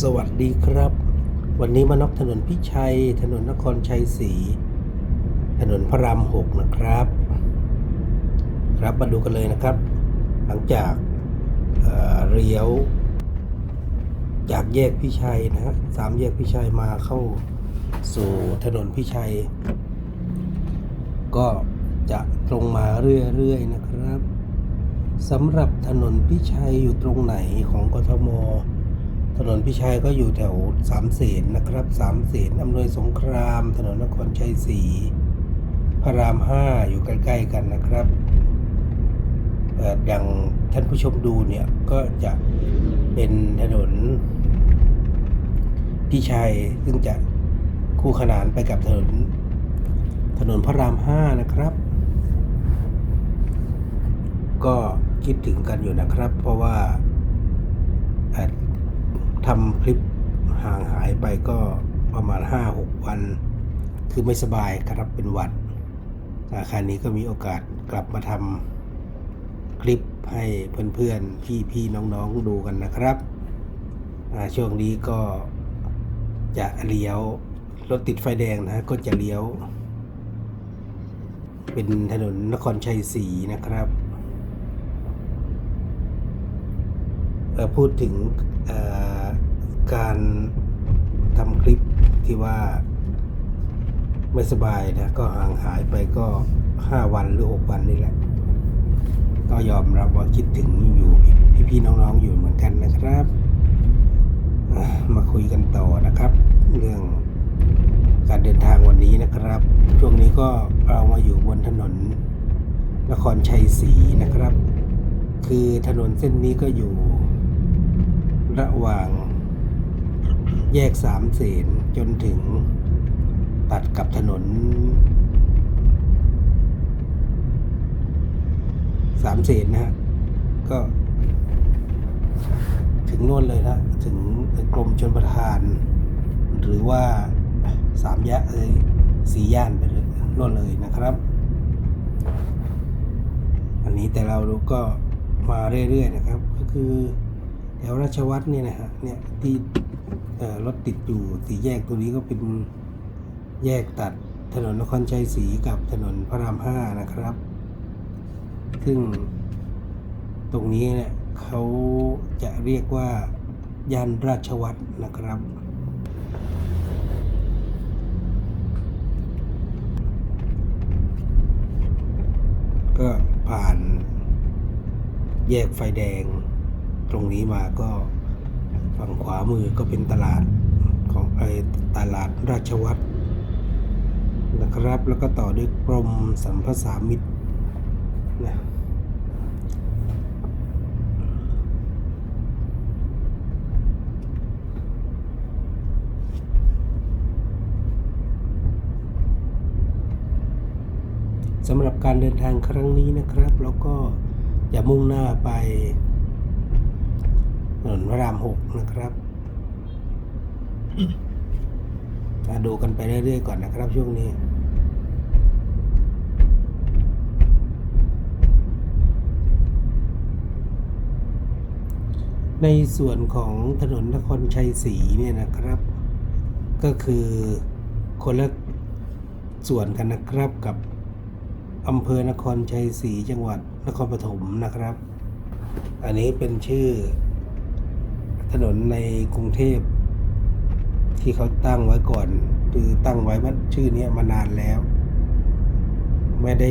สวัสดีครับ วันนี้มานอกถนนพิชัย ถนนนครชัยศรีถนนพระรามหกนะครับ ครับมาดูกันเลยนะครับ หลังจากเเลี้ยว จากแยกพิชัยนะฮะสามแยกพิชัยมาเข้าสู่ถนนพิชัย ก็จะตรงมาเรื่อยๆนะครับสำหรับถนนพิชัยอยู่ตรงไหนของกทม ถนนพิชัยก็อยู่แถวสามเสนนะครับสามเสนอำนวยสงคราม ถนนนครชัยศรีพระรามห้าอยู่ใกล้ๆกันนะครับอย่างท่านผู้ชมดูเนี่ยก็จะเป็นถนนพิชัยซึ่งจะคู่ขนานไปกับถนนถนนพระรามห้านะครับ ก็คิดถึงกันอยู่นะครับ เพราะว่า ทำคลิปห่างหายไปก็ประมาณ 5-6 วัน คือไม่สบายครับเป็นหวัดอาคารนี้ก็มีโอกาสกลับมาทำคลิปให้เพื่อนๆ พี่ๆ น้องๆ ดูกันนะครับ ช่วงนี้ก็จะเลี้ยวรถติดไฟแดงนะ ก็จะเลี้ยว เป็นถนนนครชัยศรีนะครับพูดถึงเอ่อ การทำคลิปที่ว่าไม่สบายนะก็ห่างหายไปก็5วันหรือ6วันนี่แหละ ก็ยอมรับว่าคิดถึงอยู่พี่ๆน้องๆอยู่เหมือนกันนะครับ มาคุยกันต่อนะครับ เรื่องการเดินทางวันนี้นะครับ ช่วงนี้ก็เรามาอยู่บนถนนนครชัยศรีนะครับ คือถนนเส้นนี้ก็อยู่ระหว่าง แยกสามเสนจนถึงตัดกับถนนสามเสนนะฮะ ก็ ถึงน่นเลยนะถึงกรมชนประทาน หรือว่าสามแยกเอ้ยสีย่านไปเลยน่นเลยนะครับ อันนี้แต่เราก็มาเรื่อยๆนะครับ ก็คือแถวราชวัตรเนี่ยนะฮะเนี่ยที่ รถติดอยู่สี่แยกตัวนี้ก็เป็นแยกตัดถนนนครชัยศรีกับถนนพระรามห้านะครับ ซึ่งตรงนี้เนี่ยเขาจะเรียกว่าย่านราชวัตรนะครับ ก็ผ่านแยกไฟแดงตรงนี้มาก็ ฝั่งขวามือก็เป็นตลาดของไอตลาดราชวัตรนะครับ แล้วก็ต่อด้วยกรมสัมภาษามิตรนะสำหรับการเดินทางครั้งนี้นะครับ แล้วก็จะมุ่งหน้าไป นนพระรามหกนะครับมาดูกันไปเรื่อยๆก่อนนะครับ ช่วงนี้ในส่วนของถนนนครชัยศรีเนี่ยนะครับ ก็คือคนละส่วนกันนะครับกับอำเภอนครชัยศรีจังหวัดนครปฐมนะครับ อันนี้เป็นชื่อ ถนนในกรุงเทพ ที่เขาตั้งไว้ก่อน คือตั้งไว้ว่าชื่อนี้มานานแล้ว ไม่ได้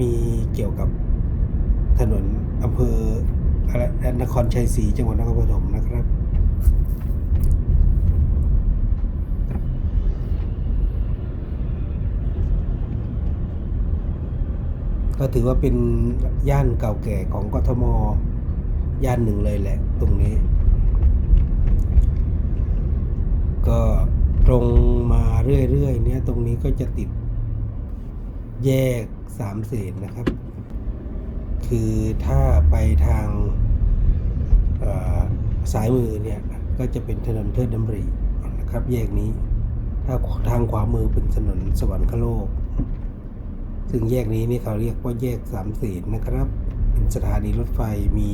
มีเกี่ยวกับถนนอำเภออะไรนครชัยศรีจังหวัดนครปฐมนะครับก็ถือว่าเป็นย่านเก่าแก่ของกทมย่านหนึ่งเลยแหละตรงนี้ ก็ตรงมาเรื่อยๆเนี่ยตรงนี้ก็จะติดแยกสามเสนนะครับ คือถ้าไปทางเอ่อซ้ายมือเนี่ยก็จะเป็นถนนเทิดดำรินะครับ แยกนี้ ถ้าทางขวามือเป็นถนนสวรรคโลก ซึ่งแยกนี้นี่เขาเรียกว่าแยกสามเสนนะครับ เป็นสถานีรถไฟมี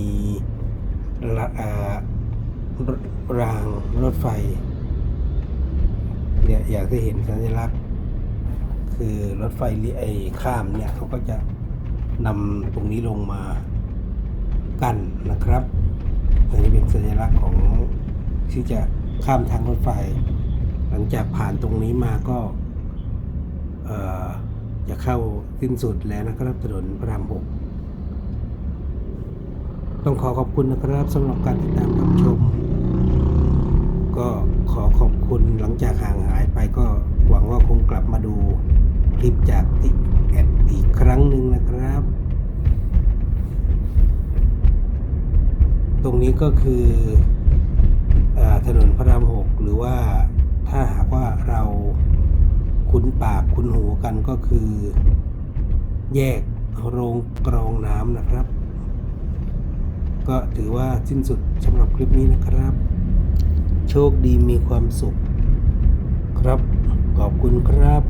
รรางรถไฟ เนี่ยอยากจะเห็นสัญลักษณ์ คือรถไฟไอข้ามเนี่ยเขาก็จะนำตรงนี้ลงมากั้นนะครับอันนี้เป็นสัญลักษณ์ของที่จะข้ามทางรถไฟ หลังจากผ่านตรงนี้มาก็จะเข้าสิ้นสุดแล้วนะครับถนนพระรามหกต้องขอขอบคุณนะครับสำหรับการติดตามรับชม ก็ ขอขอบคุณหลังจากห่างหายไปก็หวังว่าคงกลับมาดูคลิปจากติ๊กแอดอีกครั้งหนึ่งนะครับ ตรงนี้ก็คืออถนนพระรามหกหรือว่าถ้าหากว่าเราคุ้นปากคุ้นหูกันก็คือ แยกโรงกรองน้ำนะครับ ก็ถือว่าสิ้นสุดสำหรับคลิปนี้นะครับ โชคดีมีความสุข ครับ ขอบคุณครับ